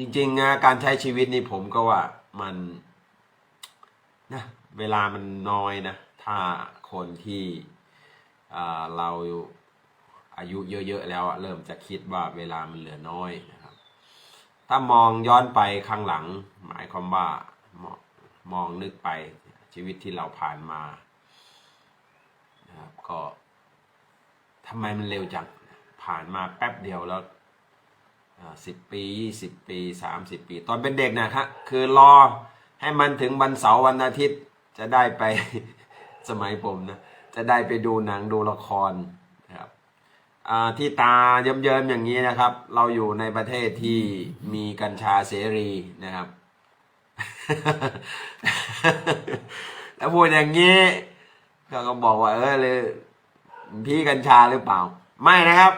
จริงๆการใช้ชีวิตนี่ผมก็ว่ามันนะเวลามันน้อยนะ ถ้าคนที่เราอายุเยอะๆแล้วเริ่มจะคิดว่าเวลามันเหลือน้อยนะครับ ถ้ามองย้อนไปข้างหลัง หมายความว่ามองมองนึกไปชีวิตที่เราผ่านมานะครับก็ทำไมมันเร็วจังผ่านมาแป๊บเดียวแล้ว สิบปียี่สิบปีสามสิบปี ตอนเป็นเด็กนะครับคือรอให้มันถึงวันเสาร์วันอาทิตย์ จะได้ไปสมัยผมนะ จะได้ไปดูหนังดูละครนะครับอ่าที่ตาเยิ้มๆอย่างนี้นะครับ เราอยู่ในประเทศที่มีกัญชาเสรีนะครับ แล้วพูดอย่างนี้เขาก็บอกว่าเออเลยพี่กัญชาหรือเปล่า ไม่นะครับ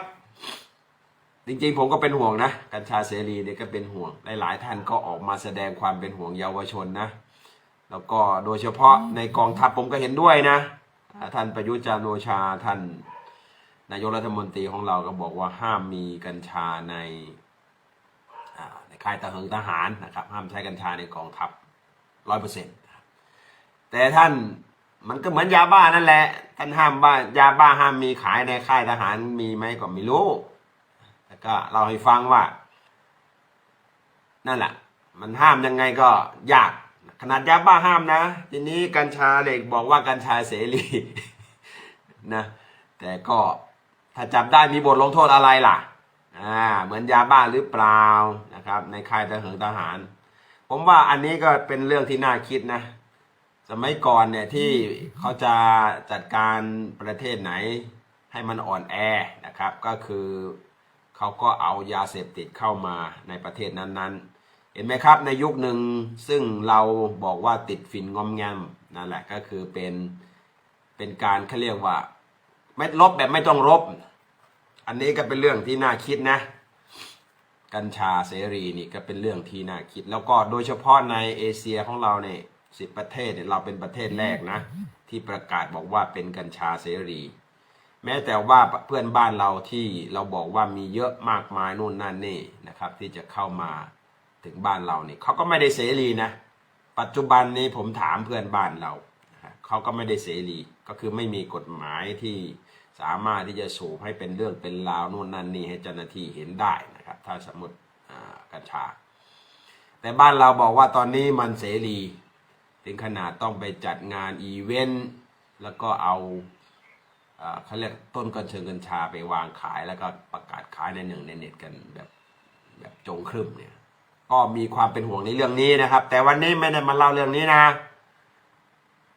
จริงๆผมก็เป็นห่วงนะ กัญชาเสรีเนี่ยก็เป็นห่วง หลายๆท่านก็ออกมาแสดงความเป็นห่วงเยาวชนนะ แล้วก็โดยเฉพาะในกองทัพผมก็เห็นด้วยนะ ท่านประยุทธ์จันโอชาท่าน นายกรัฐมนตรีของเราก็บอกว่าห้ามมีกัญชาในอ่าในค่ายทหารทหารนะครับ ห้ามใช้กัญชาในกองทัพร้อยเปอร์เซ็นต์แต่ท่านมันก็เหมือนยาบ้านั่นแหละ ท่านห้ามว่ายาบ้าห้ามมีขายในค่ายทหารมีไหมก็ไม่รู้ ก็เราให้ฟังว่า นั่นแหละ มันห้ามยังไงก็ยาก ขนาดยาบ้าห้ามนะ ทีนี้กัญชาเด็กบอกว่ากัญชาเสรีนะ แต่ก็ถ้าจับได้มีบทลงโทษอะไรล่ะอ่าเหมือนยาบ้าหรือเปล่านะครับ ในค่ายทหารทหาร ผมว่าอันนี้ก็เป็นเรื่องที่น่าคิดนะสมัยก่อนเนี่ยที่เขาจะจัดการประเทศไหนให้มันอ่อนแอนะครับ ก็คือ เขาก็เอายาเสพติดเข้ามาในประเทศนั้นๆ เห็นไหมครับในยุคหนึ่งซึ่งเราบอกว่าติดฝิ่นงอมแงมนั่นแหละก็คือเป็นเป็นการเขาเรียกว่าไม่ลบแบบไม่ต้องลบ อันนี้ก็เป็นเรื่องที่น่าคิดนะ กัญชาเสรีนี่ก็เป็นเรื่องที่น่าคิด แล้วก็โดยเฉพาะในเอเชียของเราเนี่ยสิบประเทศเนี่ยเราเป็นประเทศแรกนะ ที่ประกาศบอกว่าเป็นกัญชาเสรี แม้แต่ว่าเพื่อนบ้านเราที่เราบอกว่ามีเยอะมากมายนู่นนั่นนี่นะครับ ที่จะเข้ามาถึงบ้านเราเนี่ยเขาก็ไม่ได้เสรีนะ ปัจจุบันนี้ผมถามเพื่อนบ้านเราเขาก็ไม่ได้เสรีก็คือไม่มีกฎหมายที่สามารถที่จะสูบให้เป็นเรื่องเป็นราวนู่นนั่นนี่ให้เจ้าหน้าที่เห็นได้นะครับ ถ้าสมมติกัญชา แต่บ้านเราบอกว่าตอนนี้มันเสรี ถึงขนาดต้องไปจัดงานอีเวนต์แล้วก็เอา เขาเรียกต้นกัญเชิงกัญชาไปวางขายแล้วก็ประกาศขายในหนึ่งในเน็ตกันแบบแบบจงครึ่มเนี่ย ก็มีความเป็นห่วงในเรื่องนี้นะครับ แต่วันนี้ไม่ได้มาเล่าเรื่องนี้นะ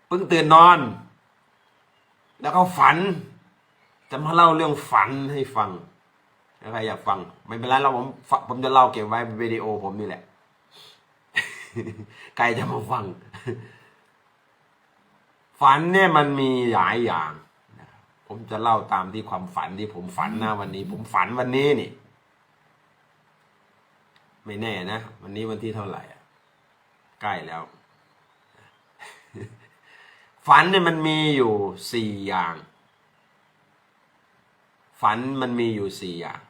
เพิ่งตื่นนอน แล้วก็ฝัน จะมาเล่าเรื่องฝันให้ฟังใครอยากฟัง ไม่เป็นไรเราผมผมจะเล่าเก็บไว้เป็นวิดีโอผมนี่แหละใครจะมาฟัง ฝันเนี่ยมันมีหลายอย่าง ผมจะเล่าตามที่ความฝันที่ผมฝันนะวันนี้ ผมฝันวันนี้นี่ ไม่แน่นะ วันนี้วันที่เท่าไหร่อะใกล้แล้ว ฝันเนี่ยมันมีอยู่สี่อย่าง ฝันมันมีอยู่สี่อย่าง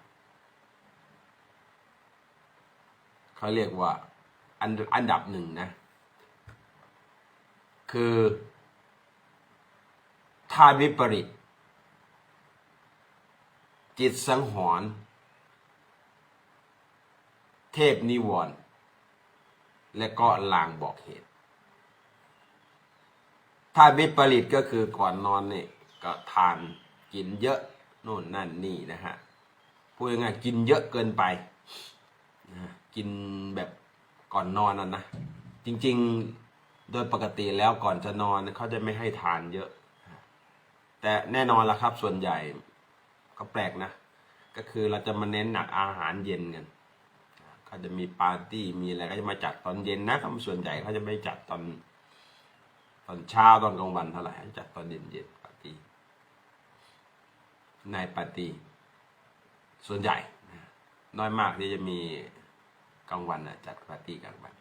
เขาเรียกว่า อันอันดับหนึ่งนะ คือธาตุวิปริต จิตสังหรณ์เทพนิวรณ์และก็ลางบอกเหตุ ถ้าวิปริตก็คือก่อนนอนเนี่ยก็ทานกินเยอะโน่นนั่นนี่นะฮะพูดง่ายๆกินเยอะเกินไปนะกินแบบก่อนนอนน่ะนะ จริงๆโดยปกติแล้วก่อนจะนอนเขาจะไม่ให้ทานเยอะ แต่แน่นอนละครับส่วนใหญ่ ก็แปลกนะ ก็คือเราจะมาเน้นหนักอาหารเย็นกันเขาจะมีปาร์ตี้มีอะไรก็จะมาจัดตอนเย็นนะครับส่วนใหญ่เขาจะไม่จัดตอน ตอนเช้าตอนกลางวันเท่าไหร่จัดตอนเย็นเย็นปาร์ตี้นายปาร์ตี้ส่วนใหญ่น้อยมากที่จะมีกลางวันนะจัดปาร์ตี้กลางวัน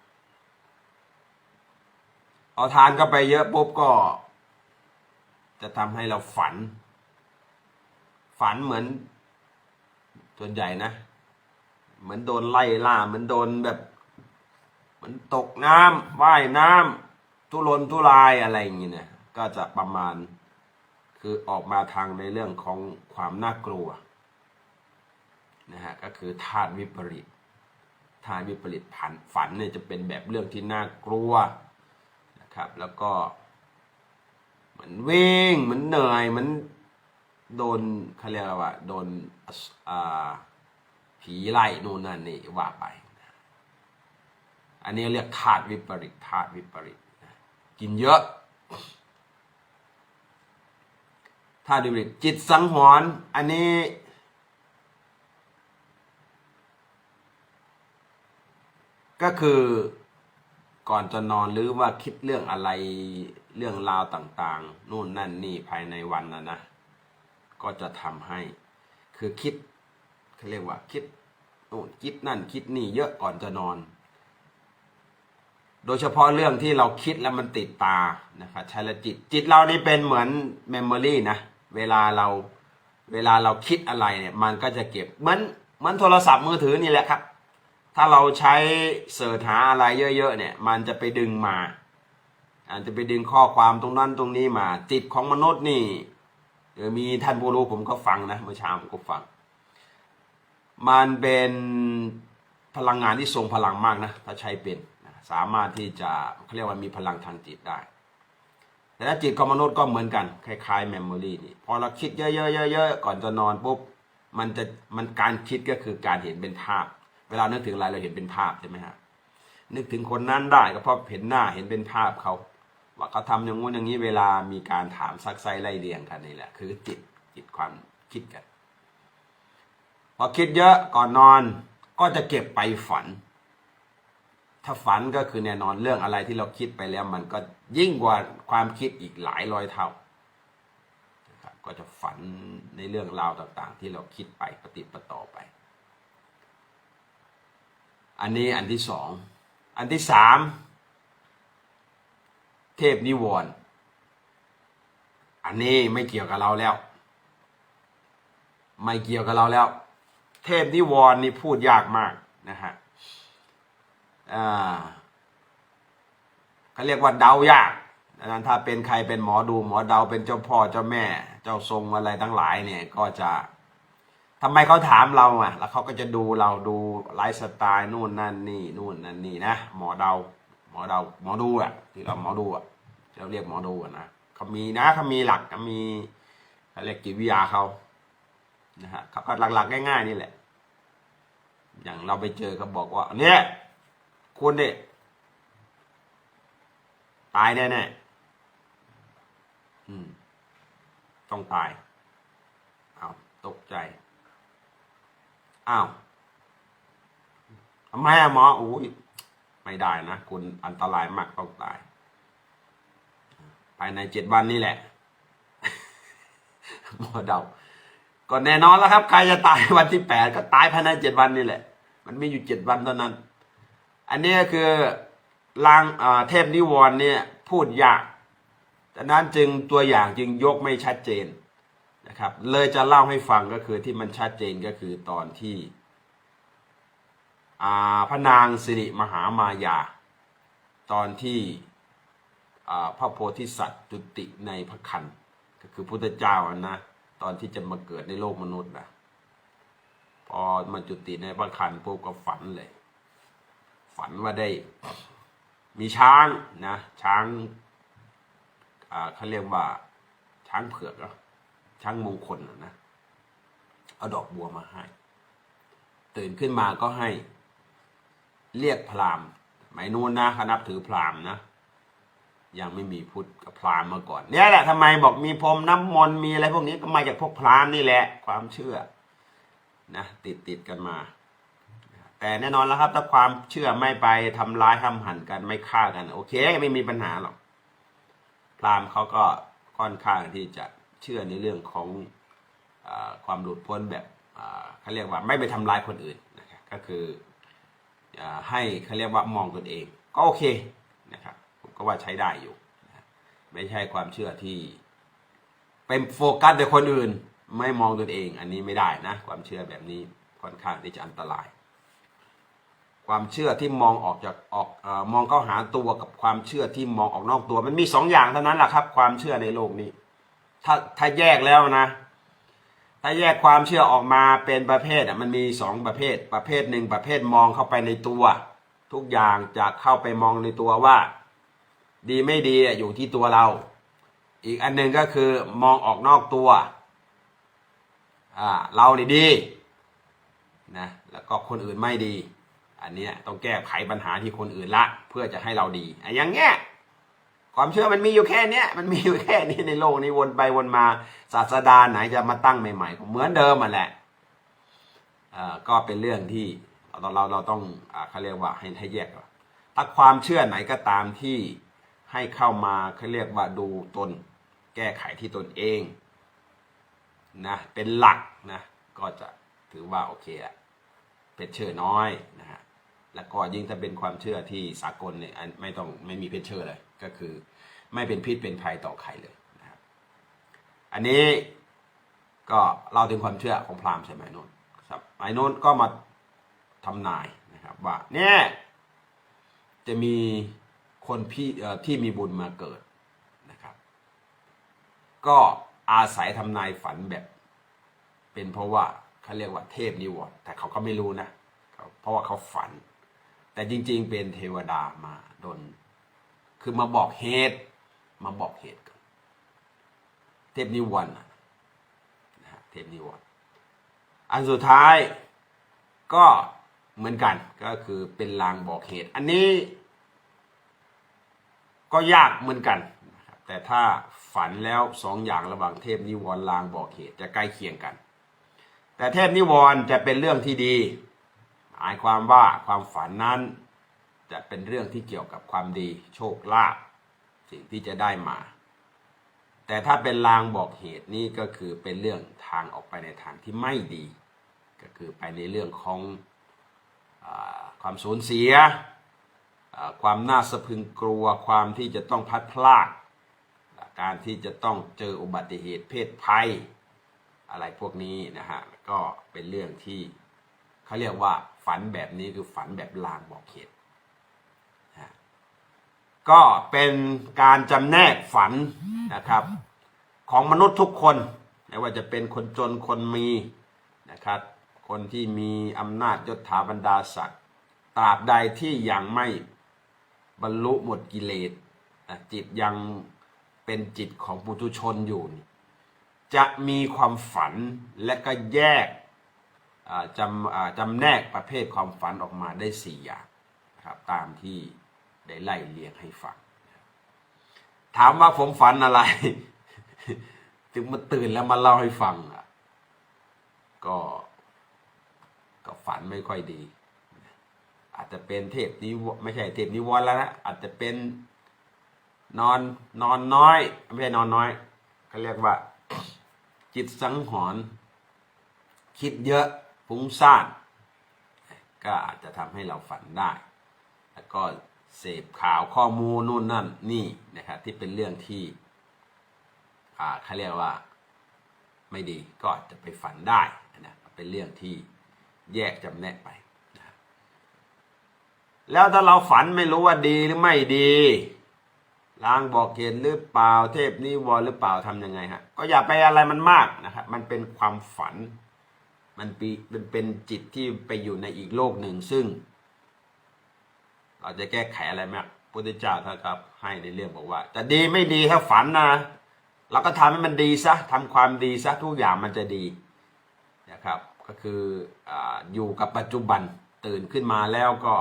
เอาทานเข้าไปเยอะปุ๊บก็ จะทำให้เราฝัน ฝันเหมือน ส่วนใหญ่นะ เหมือนโดนไล่ล่าเหมือนโดนแบบเหมือนตกน้ำว่ายน้ำทุรนทุรายอะไรอย่างเงี้ยเนี่ยก็จะประมาณ คือออกมาทางในเรื่องของความน่ากลัวนะฮะก็คือธาตุวิปริตธาตุวิปริตผันฝันเนี่ยจะเป็นแบบเรื่องที่น่ากลัวนะครับ แล้วก็ เหมือนวิ่งเหมือนเหนื่อยเหมือน โดนเขาเรียกว่า โดนผีไล่นู่นนั่นนี่ว่าไป อันนี้เรียกธาตุวิปริตธาตุวิปริตกินเยอะธาตุวิปริตจิตสังหรณ์อันนี้ ก็คือก่อนจะนอนหรือว่าคิดเรื่องอะไรเรื่องราวต่าง ๆ นู่นนั่นนี่ภายในวันนะนะ ก็จะทำให้ คือคิดเขาเรียกว่าคิดโน่นคิดนั่นคิดนี่เยอะก่อนจะนอน โดยเฉพาะเรื่องที่เราคิดแล้วมันติดตานะครับใช้ละจิตจิตเรานี่เป็นเหมือนเมมโมรีนะเวลาเราเวลาเราคิดอะไรเนี่ยมันก็จะเก็บเหมือนเหมือนโทรศัพท์มือถือนี่แหละครับ ถ้าเราใช้เสิร์ชหาอะไรเยอะ ๆ เนี่ย มันจะไปดึงมาอาจจะไปดึงข้อความตรงนั้นตรงนี้มาจิตของมนุษย์นี่ เดี๋ยวมีท่านผู้รู้ผมก็ฟังนะเมื่อเช้าผมก็ฟัง มันเป็นพลังงานที่ทรงพลังมากนะถ้าใช้เป็นนะสามารถที่จะเขาเรียกว่ามีพลังทางจิตได้ แต่ถ้าจิตของมนุษย์ก็เหมือนกัน คล้ายๆเมมโมรีนี่พอเราคิดเยอะๆๆๆก่อนจะนอนปุ๊บมันจะมันการคิดก็คือการเห็นเป็นภาพ เวลานึกถึงอะไรเราเห็นเป็นภาพใช่ไหมฮะนึกถึงคนนั้นได้ก็เพราะเห็นหน้าเห็นเป็นภาพเขา ว่าเขาทำอย่างงู้นอย่างนี้เวลามีการถามซักไซไล่เรียงกันนี่แหละ คือจิตจิตความคิดกันพอคิดเยอะก่อนนอนก็จะเก็บไปฝัน ถ้าฝันก็คือแน่นอนเรื่องอะไรที่เราคิดไปแล้ว มันก็ยิ่งกว่าความคิดอีกหลายร้อยเท่านะครับก็จะฝันในเรื่องราวต่างๆ ที่เราคิดไปปฏิปต่อไป อันนี้อันที่สอง อันที่สาม พนิวรณ์อันนี้ไม่เกี่ยวกับเราแล้ว ไม่เกี่ยวกับเราแล้ว เทพนิวรณ์นี่พูดยากมากนะฮะอ่าเขาเรียกว่าเดายากดังนั้นถ้าเป็นใครเป็นหมอดูหมอเดาเป็นเจ้าพ่อเจ้าแม่ เจ้าทรงอะไรทั้งหลายเนี่ยก็จะทำไมเขาถามเราอะ แล้วเขาก็จะดูเราดูไลฟ์สไตล์นู่นนั่นนี่นู่นนั่นนี่นะหมอเดาหมอเดาหมอดูอะที่เราหมอดูอะ เราเรียกหมอดูอะนะเขามีนะเขามีหลักเขามีเขาเรียกจิตวิทยาเขานะฮะเขาก็หลักๆง่ายๆนี่แหละ อย่างเราไปเจอเขาบอกว่าเนี่ยคุณเนี่ยตายแน่แน่ๆอืมต้องตาย อ้าว ตกใจ อ้าวทำไมอะหมออุ้ยไม่ได้นะ คุณอันตรายมากต้องตาย ภายในเจ็ดวันนี่แหละหมอเดาก็แน่นอนแล้วครับใครจะตายวันที่แปดก็ตายภายในเจ็ดวันนี่แหละ มันมีอยู่เจ็ดวันเท่านั้น อันนี้ก็คือลางเทพนิวรณ์เนี่ยพูดยากดังนั้นจึงตัวอย่างจึงยกไม่ชัดเจนนะครับ เลยจะเล่าให้ฟังก็คือที่มันชัดเจนก็คือตอนที่พระนางสิริมหามายา ตอนที่ พระโพธิสัตว์จุติในพระคันก็คือพุทธเจ้านะตอนที่จะมาเกิดในโลกมนุษย์นะพอมาจุติในพระคันปุ๊บก็ฝันเลย ฝันว่าได้ มีช้างนะช้างเขาเรียกว่า ช้างเผือกเหรอช้างมงคลนะเอาดอกบัวมาให้ ตื่นขึ้นมาก็ให้เรียกพรามหมายนู้นนะเขานับถือพรามนะ ยังไม่มีพุทธกับพราหมณ์มาก่อนเนี่ยแหละทำไมบอกมีพรมน้ำมนต์มีอะไรพวกนี้ก็มาจากพวกพราหมณ์นี่แหละ ความเชื่อนะติดติดกันมา แต่แน่นอนแล้วครับ ถ้าความเชื่อไม่ไปทำร้ายห้าหันกันไม่ฆ่ากัน โอเค ไม่มีปัญหาหรอกพราหมณ์เขาก็ค่อนข้างที่จะเชื่อในเรื่องของอความหลุดพ้นแบบเขาเรียกว่าไม่ไปทำร้ายคนอื่นนะครับก็คืออให้เขาเรียกว่ามองตนเอง ก็โอเคนะครับ ก็ว่าใช้ได้อยู่ ไม่ใช่ความเชื่อที่เป็นโฟกัสแต่คนอื่น ไม่มองตนเอง อันนี้ไม่ได้นะ ความเชื่อแบบนี้ค่อนข้างที่จะอันตราย ความเชื่อที่มองออกจากออกอมองเข้าหาตัวกับความเชื่อที่มองออกนอกตัว มันมีสองอย่างเท่านั้นแหละครับ ความเชื่อในโลกนี้ ถ้าถ้าแยกแล้วนะถ้าแยกความเชื่อออกมาเป็นประเภทอะมันมีสองประเภท ประเภทหนึ่งประเภทมองเข้าไปในตัว ทุกอย่างจะเข้าไปมองในตัวว่า ดีไม่ดีอยู่ที่ตัวเรา อีกอันหนึ่งก็คือมองออกนอกตัวอ่าเรานี่ดีนะแล้วก็คนอื่นไม่ดี อันนี้ต้องแก้ไขปัญหาที่คนอื่นละ เพื่อจะให้เราดีออย่างเงี้ยความเชื่อมันมีอยู่แค่เนี้ยมันมีอยู่แค่นี้ในโลกนี้วนไปวนมาศาสดาไหนจะมาตั้งใหม่ๆก็เหมือนเดิมอะแหละก็เป็นเรื่องที่เราเราเราต้องอเขาเรียกว่าให้ให้แยกก่อนถ้าความเชื่อไหนก็ตามที่ ให้เข้ามาเขาเรียกว่าดูตน แก้ไขที่ตนเองนะเป็นหลักนะก็จะถือว่าโอเคอะเป็นเชื่อน้อยนะฮะแล้วก็ยิ่งถ้าเป็นความเชื่อที่สากลเนี่ยไม่ต้องไม่มีเพชเชอร์เลย ก็คือไม่เป็นพิษเป็นภัยต่อใครเลยนะครับอันนี้ก็เล่าถึงความเชื่อของพราหมณ์สมัยโน้นครับสมัยโน้นก็มาทำนายนะครับว่าเนี่ยจะมี คนพี่ที่มีบุญมาเกิดนะครับ ก็อาศัยทำนายฝันแบบ เป็นเพราะว่าเขาเรียกว่าเทพนิวรณ์แต่เขาก็ไม่รู้นะเพราะว่าเขาฝัน แต่จริง ๆ เป็นเทวดามาดน คือมาบอกเหตุ มาบอกเหตุกันเทพนิวรณ์นะนะฮะเทพนิวรณ์อันสุดท้ายก็เหมือนกันก็คือเป็นลางบอกเหตุ อันนี้ ก็ยากเหมือนกัน แต่ถ้าฝันแล้วสองอย่างระหว่างเทพนิวรณ์ลางบอกเหตุจะใกล้เคียงกัน แต่เทพนิวรณ์จะเป็นเรื่องที่ดีหมายความว่าความฝันนั้นจะเป็นเรื่องที่เกี่ยวกับความดีโชคลาภสิ่งที่จะได้มา แต่ถ้าเป็นลางบอกเหตุนี่ก็คือเป็นเรื่องทางออกไปในทางที่ไม่ดี ก็คือไปในเรื่องของอความสูญเสีย ความน่าสะพึงกลัวความที่จะต้องพัดพรากการที่จะต้องเจออุบัติเหตุเพศภัย อะไรพวกนี้นะฮะก็เป็นเรื่องที่เขาเรียกว่าฝันแบบนี้คือฝันแบบลางบอกเหตุฮะก็เป็นการจำแนกฝันนะครับ ของมนุษย์ทุกคนไม่ว่าจะเป็นคนจนคนมีนะครับ คนที่มีอำนาจยศถาบรรดาศักดิ์ตราบใดที่ยังไม่ บรรลุหมดกิเลสจิตยังเป็นจิตของปุถุชนอยู่จะมีความฝันและก็แยกจำจำแนกประเภทความฝันออกมาได้สี่อย่างนะครับตามที่ได้ไล่เรียงให้ฟัง ถามว่าผมฝันอะไร ถึงมาตื่นแล้วมาเล่าให้ฟังอะก็ก็ฝันไม่ค่อยดี อาจจะเป็นเทพนิวไม่ใช่เทพนิวรณ์แล้วนะอาจจะเป็นนอนนอนน้อย ไม่ใช่นอนน้อยเขาเรียกว่า จิตสังหรณ์คิดเยอะฟุ้งซ่านก็อาจจะทำให้เราฝันได้ แล้วก็เสพข่าวข้อมูลนู่นนั่นนี่นะครับที่เป็นเรื่องที่อ่าเขาเรียกว่าไม่ดีก็อาจจะไปฝันได้นะเป็นเรื่องที่แยกจำแนกไป แล้วถ้าเราฝันไม่รู้ว่าดีหรือไม่ดีลางบอกเหตุหรือเปล่าเทพนิวรหรือเปล่าทำยังไงฮะก็อย่าไปอะไรมันมากนะครับมันเป็นความฝัน มันปีมันเป็นจิตที่ไปอยู่ในอีกโลกหนึ่งซึ่ง เราจะแก้ไขอะไรไหมพุทธเจ้าท่านครับ ให้ในเรื่องบอกว่าจะดีไม่ดีถ้าฝันนะเราก็ทำให้มันดีซะทำความดีซะทุกอย่างมันจะดีนะครับ ก็คือออยู่กับปัจจุบันตื่นขึ้นมาแล้วก็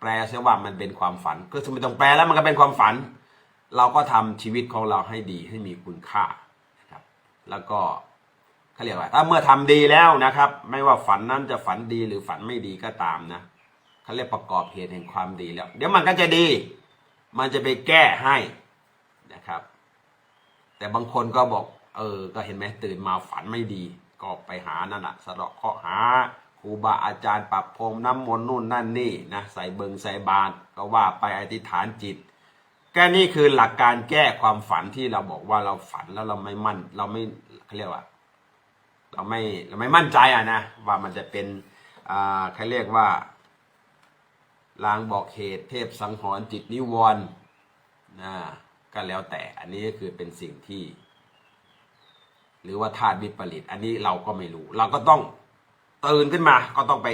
แปลซะว่ามันเป็นความฝัน ก็คือไม่ต้องแปลแล้วมันก็เป็นความฝัน เราก็ทำชีวิตของเราให้ดีให้มีคุณค่านะครับ แล้วก็เขาเรียกว่าถ้าเมื่อทำดีแล้วนะครับ ไม่ว่าฝันนั้นจะฝันดีหรือฝันไม่ดีก็ตามนะเขาเรียกประกอบเหตุแห่งความดีแล้ว เดี๋ยวมันก็จะดี มันจะไปแก้ให้นะครับ แต่บางคนก็บอก เออ ก็เห็นไหมตื่นมาฝันไม่ดี ก็ไปหานั่นน่ะสะเดาะเคราะห์หา รูบาอาจารย์ปรับพรมน้ำมนต์นู่นนั่นนี่นะใส่เบิงใส่บาตรก็ว่าไปอธิษฐานจิตก็นี่คือหลักการแก้ความฝันที่เราบอกว่าเราฝันแล้วเราไม่มั่น เราไม่เขาเรียกว่า เราไม่เราไม่มั่นใจอะนะว่ามันจะเป็นอ่าเขาเรียกว่าลางบอกเหตุเทพสังหรณ์จิตนิวรณ์นะก็แล้วแต่อันนี้ก็คือเป็นสิ่งที่ หรือว่าธาตุวิปริต อันนี้เราก็ไม่รู้ เราก็ต้อง ตื่นขึ้นมาก็ต้องไป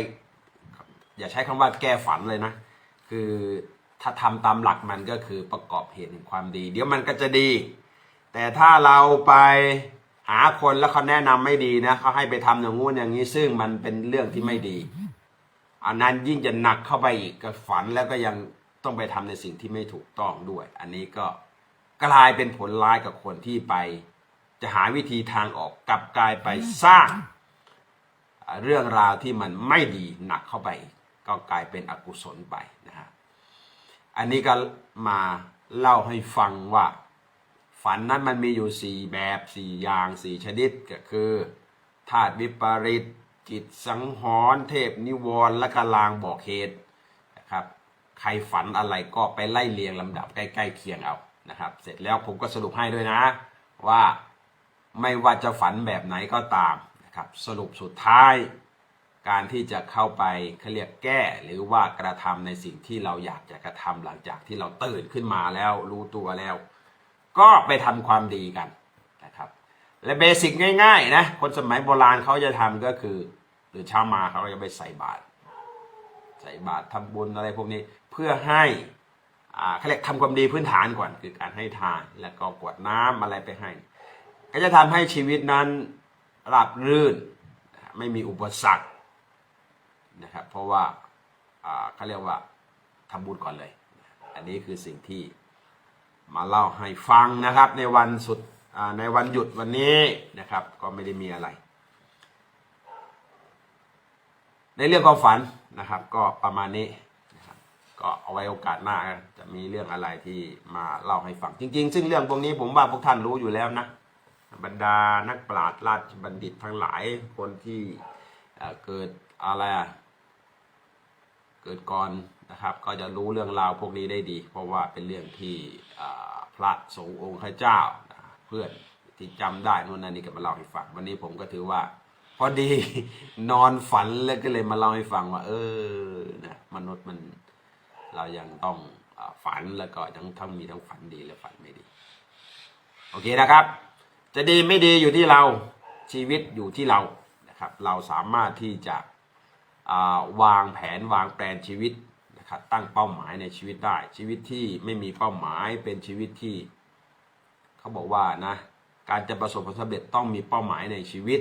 อย่าใช้คำว่าแก้ฝันเลยนะ คือถ้าทำตามหลักมันก็คือประกอบเหตุแห่งความดี เดี๋ยวมันก็จะดี แต่ถ้าเราไปหาคนแล้วเขาแนะนำไม่ดีนะเขาให้ไปทำอย่างงู้นอย่างนี้ซึ่งมันเป็นเรื่องที่ไม่ดี อันนั้นยิ่งจะหนักเข้าไปอีกก็ฝันแล้วก็ยังต้องไปทำในสิ่งที่ไม่ถูกต้องด้วย อันนี้ก็กลายเป็นผลร้ายกับคนที่ไป จะหาวิธีทางออกกลับกลายไปสร้าง เรื่องราวที่มันไม่ดีหนักเข้าไป ก็กลายเป็นอกุศลไปนะฮะอันนี้ก็มาเล่าให้ฟังว่า ฝันนั้นมันมีอยู่สี่แบบสี่อย่างสี่ชนิดก็คือธาตุวิปริตจิตสังหรณ์เทพนิวรณ์และกลางบอกเหตุนะครับใครฝันอะไรก็ไปไล่เรียงลำดับใกล้ๆเคียงเอานะครับ เสร็จแล้วผมก็สรุปให้ด้วยนะ ว่าไม่ว่าจะฝันแบบไหนก็ตาม นะครับสรุปสุดท้าย การที่จะเข้าไปเขาเรียกแก้ หรือว่ากระทำในสิ่งที่เราอยากจะกระทำหลังจากที่เราตื่นขึ้นมาแล้วรู้ตัวแล้ว ก็ไปทำความดีกันนะครับ และเบสิกง่ายๆนะคนสมัยโบราณเขาจะทำก็คือหรือเช้ามาเขาก็จะไปใส่บาตรใส่บาตรทำบุญอะไรพวกนี้เพื่อให้อ่าเขาเรียกทำความดีพื้นฐานก่อนคือการให้ทานแล้วก็กวดน้ำอะไรไปให้ ก็จะทำให้ชีวิตนั้น ราบรื่น ไม่มีอุปสรรคนะครับเพราะว่าเขาเรียกว่าทำบุญก่อนเลย อันนี้คือสิ่งที่มาเล่าให้ฟังนะครับในวันสุดในวันหยุดวันนี้นะครับ ก็ไม่ได้มีอะไร ในเรื่องความฝันนะครับ ก็ประมาณนี้นะครับก็เอาไว้โอกาสหน้าจะมีเรื่องอะไรที่มาเล่าให้ฟังจริง ๆ ซึ่งเรื่องพวกนี้ผมว่าพวกท่านรู้อยู่แล้วนะ บรรดานักปราชญ์ราชบัณฑิตทั้งหลายคนที่เกิดอะไรเกิดก่อนนะครับ ก็จะรู้เรื่องราวพวกนี้ได้ดี เพราะว่าเป็นเรื่องที่พระสงฆ์องค์ข้าเจ้าเพื่อนที่จำได้นู่นนั่นนี่ก็มาเล่าให้ฟังวันนี้ผมก็ถือว่า พอดีนอนฝันแล้วก็เลยมาเล่าให้ฟังว่า เออนะมนุษย์มันเรายังต้องฝันแล้วก็ยังทั้งมีทั้งฝันดีและฝันไม่ดี โอเคนะครับ จะดีไม่ดีอยู่ที่เราชีวิตอยู่ที่เรานะครับ เราสามารถที่จะาวางแผนวางแปลนชีวิตนะครับตั้งเป้าหมายในชีวิตได้ ชีวิตที่ไม่มีเป้าหมายเป็นชีวิตที่ เขาบอกว่านะการจะประสบผลสำเร็จต้องมีเป้าหมายในชีวิต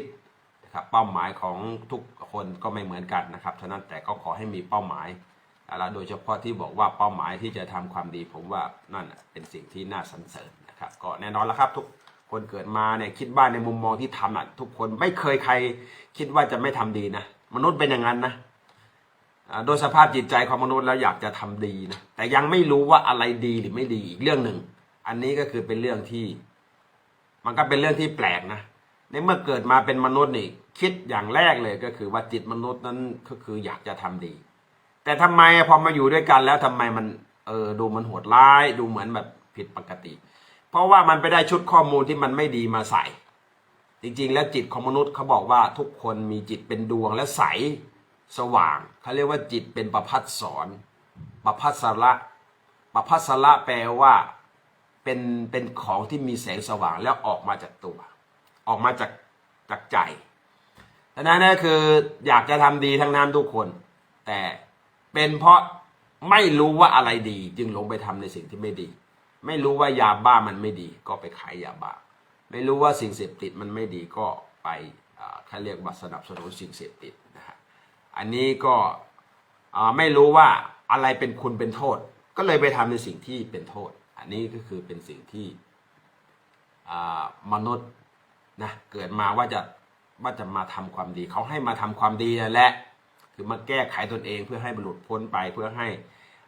นะครับเป้าหมายของทุกคนก็ไม่เหมือนกันนะครับฉะนั้นแต่ก็ขอให้มีเป้าหมายแล้วโดยเฉพาะที่บอกว่าเป้าหมายที่จะทำความดีผมว่านั่นเป็นสิ่งที่น่าสรรเสริญนะครับ ก็แน่นอนแล้วครับทุก คนเกิดมาเนี่ยคิดว่าในมุมมองที่ทำอะทุกคนไม่เคยใครคิดว่าจะไม่ทำดีนะมนุษย์เป็นอย่างนั้นนะโดยสภาพจิตใจของมนุษย์แล้วอยากจะทำดีนะแต่ยังไม่รู้ว่าอะไรดีหรือไม่ดีอีกเรื่องหนึ่ง อันนี้ก็คือเป็นเรื่องที่ มันก็เป็นเรื่องที่แปลกนะในเมื่อเกิดมาเป็นมนุษย์นี่ คิดอย่างแรกเลยก็คือว่าจิตมนุษย์นั้นก็คืออยากจะทำดี แต่ทำไมพอมาอยู่ด้วยกันแล้วทำไมมันเออดูมันโหดร้าย ดูเหมือนแบบผิดปกติ เพราะว่ามันไปได้ชุดข้อมูลที่มันไม่ดีมาใส่ จริงๆ แล้วจิตของมนุษย์เขาบอกว่าทุกคนมีจิตเป็นดวงและใสสว่างเขาเรียกว่าจิตเป็นประพัดสอนประพัสระประพัสระแปลว่าเป็นเป็นของที่มีแสงสว่างแล้วออกมาจากตัว ออกมาจากจากใจดังนั้นก็คืออยากจะทำดีทั้งนั้นทุกคน แต่เป็นเพราะไม่รู้ว่าอะไรดี จึงลงไปทำในสิ่งที่ไม่ดี ไม่รู้ว่ายาบ้ามันไม่ดี ก็ไปขายยาบ้า ไม่รู้ว่าสิ่งเสพติดมันไม่ดีก็ไปอ่าเขาเรียกว่าสนับสนุนสิ่งเสพติดนะฮะอันนี้ก็ไม่รู้ว่าอะไรเป็นคุณเป็นโทษ ก็เลยไปทำในสิ่งที่เป็นโทษ อันนี้ก็คือเป็นสิ่งที่มนุษย์นะเกิดมาว่าจะว่าจะมาทำความดี เขาให้มาทำความดีนั่นแหละคือมาแก้ไขตนเองเพื่อให้บรรลุพ้นไปเพื่อให้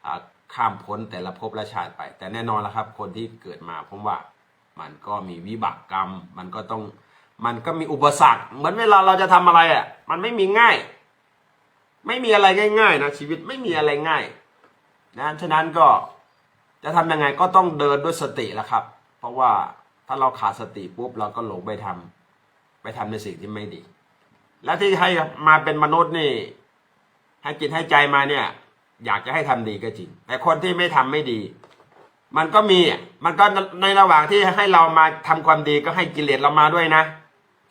อ่า ข้ามพ้นแต่ละภพละชาติไป แต่แน่นอนแล้วครับ คนที่เกิดมาผมว่ามันก็มีวิบากกรรม มันก็ต้อง มันก็มีอุปสรรค เหมือนเวลาเราจะทำอะไรอะ มันไม่มีง่าย ไม่มีอะไรง่ายๆนะชีวิตไม่มีอะไรง่ายนะฉะนั้นก็จะทำยังไงก็ต้องเดินด้วยสติละครับ เพราะว่าถ้าเราขาดสติปุ๊บเราก็หลงไปทำไปทำในสิ่งที่ไม่ดี และที่ให้มาเป็นมนุษย์นี่ ให้จิตให้ใจมาเนี่ย อยากจะให้ทำดีก็จริง แต่คนที่ไม่ทำไม่ดี มันก็มีมันก็ในระหว่างที่ให้เรามาทำความดีก็ให้กิเลสเรามาด้วยนะ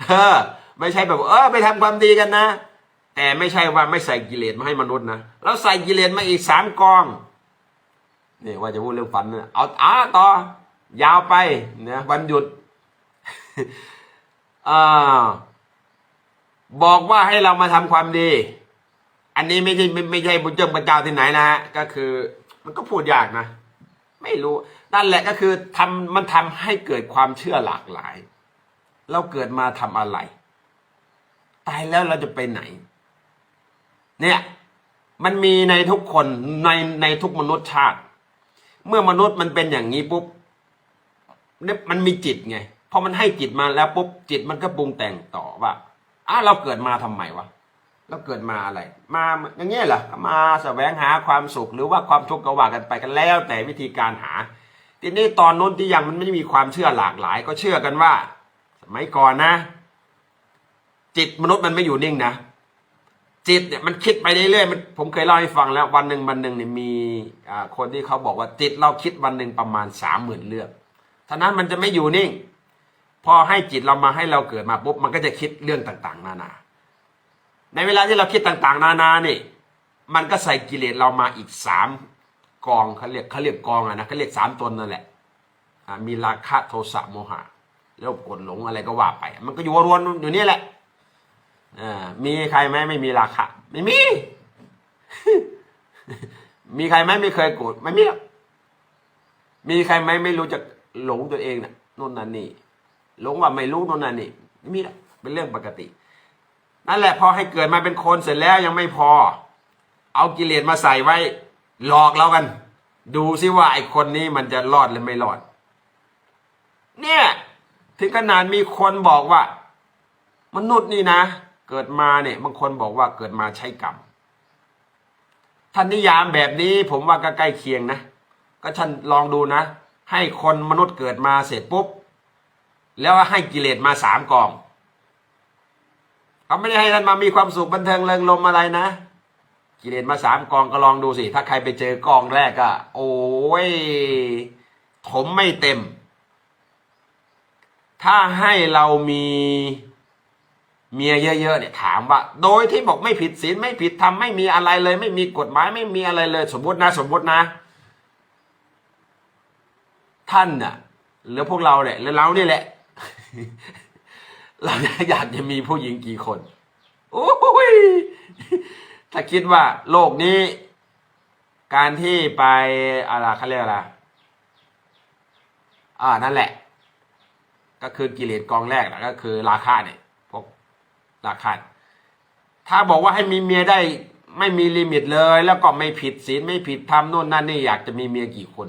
เออไม่ใช่แบบเออไปทำความดีกันนะ แต่ไม่ใช่ว่าไม่ใส่กิเลสมาให้มนุษย์นะเราใส่กิเลสมาอีกสามกองนี่ว่าจะพูดเรื่องฟันเนี่ยเอาอ่าต่อยาวไปเนี่ยวันหยุดอ่าบอกว่าให้เรามาทำความดี อันนี้ไม่ใช่ไม่ไม่ใช่บุญเจ้าพระเจ้าที่ไหนนะฮะก็คือ มันก็พูดยากนะ ไม่รู้นั่นแหละก็คือทำมันทำให้เกิดความเชื่อหลากหลาย เราเกิดมาทำอะไร ตายแล้วเราจะไปไหน เนี่ย มันมีในทุกคนในในทุกมนุษยชาติ เมื่อมนุษย์มันเป็นอย่างนี้ปุ๊บเนี่ยมันมีจิตไงพอมันให้จิตมาแล้วปุ๊บจิตมันก็ปรุงแต่งต่อว่าอ้าเราเกิดมาทำไมวะ เราเกิดมาอะไร มาอย่างเงี้ยเหรอมาแสวงหาความสุขหรือว่าความทุกข์ก็ว่ากันไปกันแล้ว แต่วิธีการหา ทีนี้ตอนนู้นที่ยังมันไม่มีความเชื่อหลากหลาย ก็เชื่อกันว่า สมัยก่อนนะ จิตมนุษย์มันไม่อยู่นิ่งนะจิตเนี่ยมันคิดไปเรื่อยๆมันผมเคยเล่าให้ฟังแล้ว วันหนึ่งวันหนึ่งเนี่ยมีคนที่เขาบอกว่าจิตเราคิดวันหนึ่งประมาณสามหมื่นเรื่องท่านั้นมันจะไม่อยู่นิ่ง พอให้จิตเรามาให้เราเกิดมาปุ๊บมันก็จะคิดเรื่องต่าง ๆ นานา ในเวลาที่เราคิดต่างๆ นานานี่ มันก็ใส่กิเลสเรามาอีกสามกองเขาเรียกเขาเรียกกองอะนะเขาเรียกสามตนนั่นแหละมีราคะโทสะโมหะแล้วกดหลงอะไรก็ว่าไป มันก็อยู่รวนอยู่นี่แหละอมีใครไหมไม่มีราคะไม่มี มีใครไหมไม่เคยโกรธไม่มีมีใครไหมไม่รู้จักหลงตัวเองน่ะนู่นนั่นนี่หลงว่าไม่รู้นู่นนั่นนี่ไม่มีหรอกเป็นเรื่องปกติ นั่นแหละพอให้เกิดมาเป็นคนเสร็จแล้วยังไม่พอ เอากิเลสมาใส่ไว้ หลอกเรากัน ดูซิว่าไอ้คนนี้มันจะรอดหรือไม่รอด เนี่ยถึงขนาดมีคนบอกว่า มนุษย์นี่นะ เกิดมาเนี่ยบางคนบอกว่าเกิดมาใช้กรรมท่านนิยามแบบนี้ผมว่าก็ใกล้เคียงนะ ก็ท่านลองดูนะ ให้คนมนุษย์เกิดมาเสร็จปุ๊บ แล้วให้กิเลสมาสามกอง เขาไม่ได้ให้ท่านมามีความสุขบันเทิงเริงลมอะไรนะกิเลสมาสามกองก็ลองดูสิ ถ้าใครไปเจอกองแรกก็โอ้ยถมไม่เต็ม ถ้าให้เรามีเมียเยอะๆเนี่ยถามว่า โดยที่บอกไม่ผิดศีลไม่ผิดธรรมไม่มีอะไรเลย ไม่มีกฎหมายไม่มีอะไรเลย สมมตินะ สมมตินะ ท่านน่ะหรือพวกเราเนี่ยหรือเรานี่แหละ เราอยากจะมีผู้หญิงกี่คนโอ้ยถ้าคิดว่าโลกนี้ การที่ไปอะไรเขาเรียกอะไรอ่านั่นแหละ ก็คือกิเลสกองแรกนะก็คือราคาเนี่ยพวกราคาถ้าบอกว่าให้มีเมียได้ไม่มีลิมิตเลย แล้วก็ไม่ผิดศีลไม่ผิดธรรมโน่นนั่นนี่อยากจะมีเมียกี่คน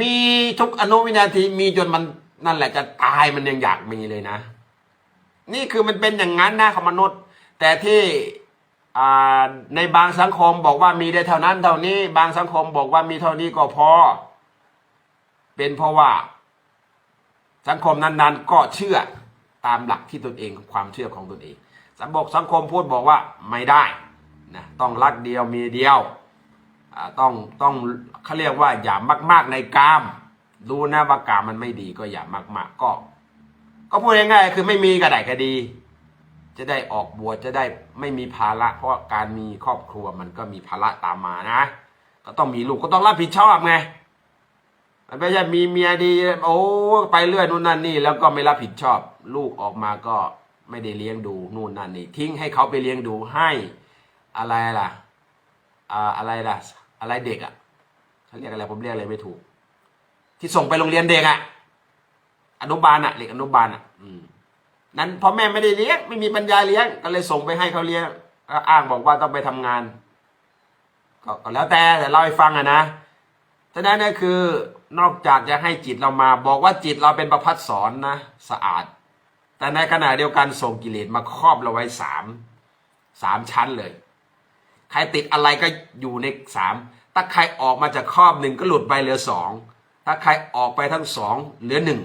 มีทุกอนุวินาทีมีจนมัน นั่นแหละจะตายมันยังอยากมีเลยนะ นี่คือมันเป็นอย่างนั้นนะของมนุษย์ แต่ที่ในบางสังคมบอกว่ามีได้เท่านั้นเท่านี้ บางสังคมบอกว่ามีเท่านี้ก็พอ เป็นเพราะว่า สังคมนั้นๆ ก็เชื่อตามหลักที่ตนเองความเชื่อของตนเอง สังบกสังคมพูดบอกว่าไม่ได้นะต้องรักเดียวมีเดียวต้องต้องเขาเรียกว่าอย่ามาก ๆในกาม รู้นะว่ากามมันไม่ดีก็อย่ามาก ๆ ก็ ก็พูดง่ายๆคือไม่มีกระไดก็ดี จะได้ออกบวชจะได้ไม่มีภาระ เพราะการมีครอบครัวมันก็มีภาระตามมานะ ก็ต้องมีลูกก็ต้องรับผิดชอบไงมันไม่ใช่มีเมียดี โอ้ไปเรื่อยนู่นนั่นนี่ แล้วก็ไม่รับผิดชอบ ลูกออกมาก็ไม่ได้เลี้ยงดูนู่นนั่นนี่ ทิ้งให้เขาไปเลี้ยงดูให้อะไรล่ะ อ่าอะไรล่ะ อะไรเด็กอะเขาเรียกอะไรผมเรียกอะไรไม่ถูก ที่ส่งไปโรงเรียนเด็กอะอนุบาลอะเด็กอนุบาลอะอืมนั้นพ่อแม่ไม่ได้เลี้ยงไม่มีปัญญาเลี้ยงก็เลยส่งไปให้เขาเลี้ยงก็อ้างบอกว่าต้องไปทำงานก็ก็แล้วแต่แต่เล่าให้ฟังอะนะฉะนั้นก็คือนอกจากจะให้จิตเรามา บอกว่าจิตเราเป็นประพัดสอนนะสะอาด แต่ในขณะเดียวกันส่งกิเลสมาครอบเราไว้สามสามชั้นเลย ใครติดอะไรก็อยู่ในสามถ้าใครออกมาจากครอบหนึ่งก็หลุดไปเหลือสอง ถ้าใครออกไปทั้งสองเหลือหนึ่ง